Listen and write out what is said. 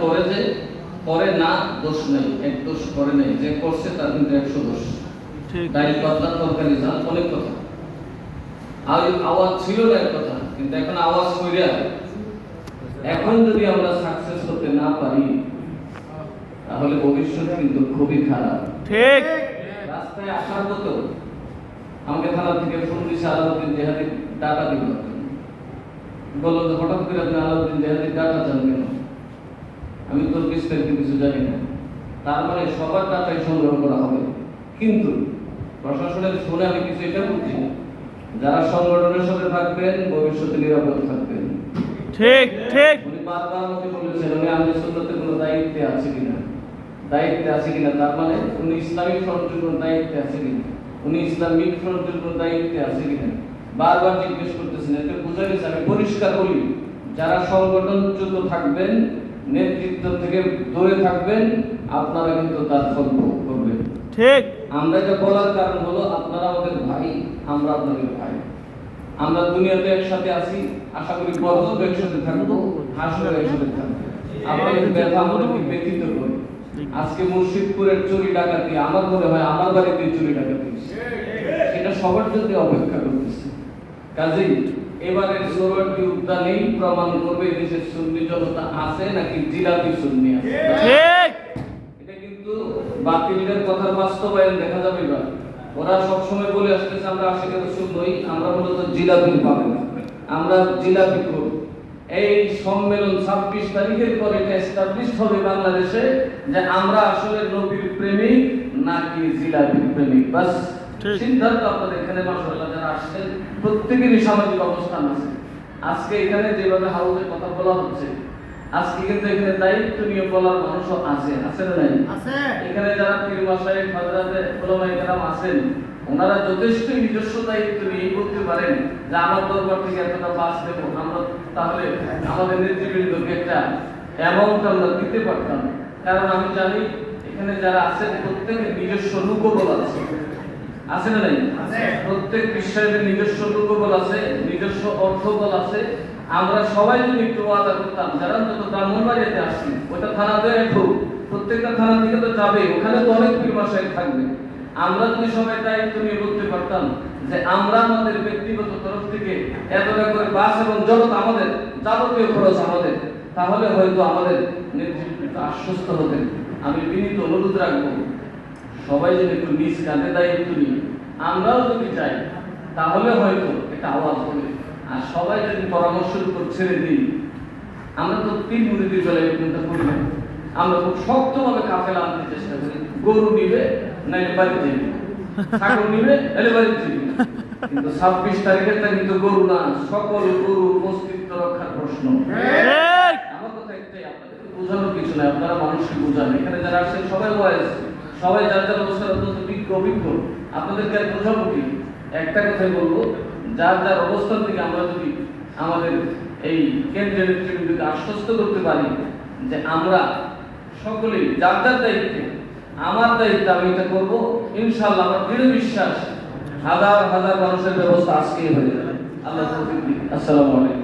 করে যে করে না দোষ নেই এক দোষ করে নেই। যে করছে তার কিন্তু একশো দোষ। ঠিক। ডাইল পাতলা তরকারি অনেক কথা। আর আওয়াজ ছিল না এক কথা কিন্তু এখন আওয়াজ কইরা এখন যদি আমরা সাকসেস হতে না পারি তাহলে ভবিষ্যৎ কিন্তু খুবই খারাপ। ঠিক। রাস্তায় আসার মতো আমাকে থানা থেকে ফোন দিছে আলাউদ্দিন জেহাদি ডাটা দিল। বলল হঠাৎ করে আপনি আলাউদ্দিন জেহাদি ডাটা চান কেন? আমি তোর বিস্তারিত কিছু জানি না। তার মানে সবার ডাটাই সংগ্রহ করা হবে। কিন্তু প্রশাসনের শুনে আমি কিছু এটা বলছি যারা সংগঠনের সাথে থাকবেন ভবিষ্যতে নিরাপদ থাকবেন। ঠিক ঠিক। উনি বারবার আমাকে বলেছেন উনি কোনো দায়িত্বে আছে কিনা? দায়িত্বে আছে কিনা? তার মানে উনি ইসলামিক ফ্রন্টের কোনো দায়িত্বে আছে কিনা? উনি ইসলামিক ফ্রন্টের কোনো দায়িত্বে আছে কিনা? বারবার জিজ্ঞেস করতেছেন এতে বোঝা গেছে আমি পরিষ্কার বলি যারা সংগঠনচ্যুত থাকবেন নেতৃত্ব থেকে দূরে থাকবেন আপনারা কিন্তু তার ফল ভোগ করবেন। ঠিক। আমরা এটা বলার কারণ হলো আপনারা আমাদের ভাই আমরা আপনাদের ভাই। আমরা দুনিয়াতে একসাথে আছি আশা করি বড় একসাথে থাকব হাসলে একসাথে থাকব। আপনাদের ব্যথা আমাদেরকে ব্যথিত করে আজকে মুর্শিদপুরের চুরি ডাকাতি আমার মনে হয় আমার বাড়িতে চুরি ডাকাতি সেটা সবার জন্য অপেক্ষা করতেছে। কাজেই এবারের সোহরাওয়ার্দী উদ্যানেই প্রমাণ করবে দেশের সুন্নি জনতা আছে নাকি জিলাপি সুন্নি আছে। ঠিক। এটা কিন্তু বাতিলদের কথার বাস্তবায়ন দেখা যাবে এবার। ওরা সবসময় বলে আসতেছে আমরা আশিকে রসুল নই আমরা মূলত জিলাপি পাবো আমরা জিলাপি করব। এই সম্মেলন ছাব্বিশ তারিখের পর এটা এস্টাবলিশ হবে বাংলাদেশে যে আমরা আসলে নবীর প্রেমিক নাকি জিলাপির প্রেমিক। বাস। সিদ্ধান্ত আপনাদের এখানে মাসাল্লাহ যারা আসছেন প্রত্যেকেরই সামাজিক অবস্থান আছে। আজকে এখানে যেভাবে হাউসের কথা বলা হচ্ছে আজকে কিন্তু এখানে দায়িত্ব নিয়ে বলার মানুষও আছে আছে না নাই? আছে। এখানে যারা পীর মাসায় ওলামায়ে কেরাম আছেন ওনারা যথেষ্ট নিজস্ব দায়িত্ব নিয়ে বলতে পারেন যে আমার দরবার থেকে এতটা বাস দেবো। আমরা তাহলে আমাদের নেতৃবৃন্দকে একটা অ্যামাউন্ট আমরা দিতে পারতাম। কারণ আমি জানি এখানে যারা আছেন প্রত্যেকের নিজস্ব লুকোবল আছে। আছে না নাই? প্রত্যেক বিশ্বাসের নিজস্ব লুকোবল আছে নিজস্ব অর্থবল আছে আমরা সবাই যদি একটু ওয়াদা করতাম যারা অন্তত ব্রাহ্মণবাড়িতে আসছি ওটা থানাতে রেখো প্রত্যেকটা থানা থেকে তো যাবে ওখানে তো অনেক পীর মাসায় থাকবে। আমরা যদি সবাই দায়িত্ব নিয়ে বলতে পারতাম যে আমরা আমাদের ব্যক্তিগত তরফ থেকে এতটা করে বাস এবং জগৎ আমাদের যাবতীয় খরচ আমাদের তাহলে হয়তো আমাদের নেতৃত্ব আশ্বস্ত হতেন। আমি বিনীত অনুরোধ রাখব সবাই যদি একটু নিজ কাঁধে দায়িত্ব নিই। আমরাও যদি চাই তাহলে হয়তো একটা আওয়াজ হবে। আর সবাই যদি পরামর্শের উপর ছেড়ে দিই আমরা তো তিন মুরিদির বেলায় এরকমটা করি না আমরা খুব শক্তভাবে কাফেলা আনতে চেষ্টা করি। গরু নিবে নাইলে বাড়িতে ছাগল নিবে এলে বাড়িতে যাবে কিন্তু ছাব্বিশ তারিখেরটা কিন্তু গরু না সকল গরু অস্তিত্ব রক্ষার প্রশ্ন। আমার কথা একটাই আপনাদেরকে বোঝানোর কিছু নাই আপনারা মানুষকে বোঝান। এখানে যারা আসছেন সবাই বয়স। সবাই যার যার অবস্থার অত্যন্ত বিজ্ঞ অভিজ্ঞ আপনাদেরকে আর বোঝাবো কি? একটা কথাই বলব, যার যার অবস্থান থেকে আমরা যদি আমাদের এই কেন্দ্রীয় নেতৃবৃন্দকে আশ্বস্ত করতে পারি যে আমরা সকলেই যার যার দায়িত্বে, আমার দায়িত্ব আমি এটা করব ইনশাল্লাহ আমার দৃঢ় বিশ্বাস হাজার হাজার মানুষের ব্যবস্থা আজকেই হয়ে যাবে। আল্লাহ। আসসালামু আলাইকুম।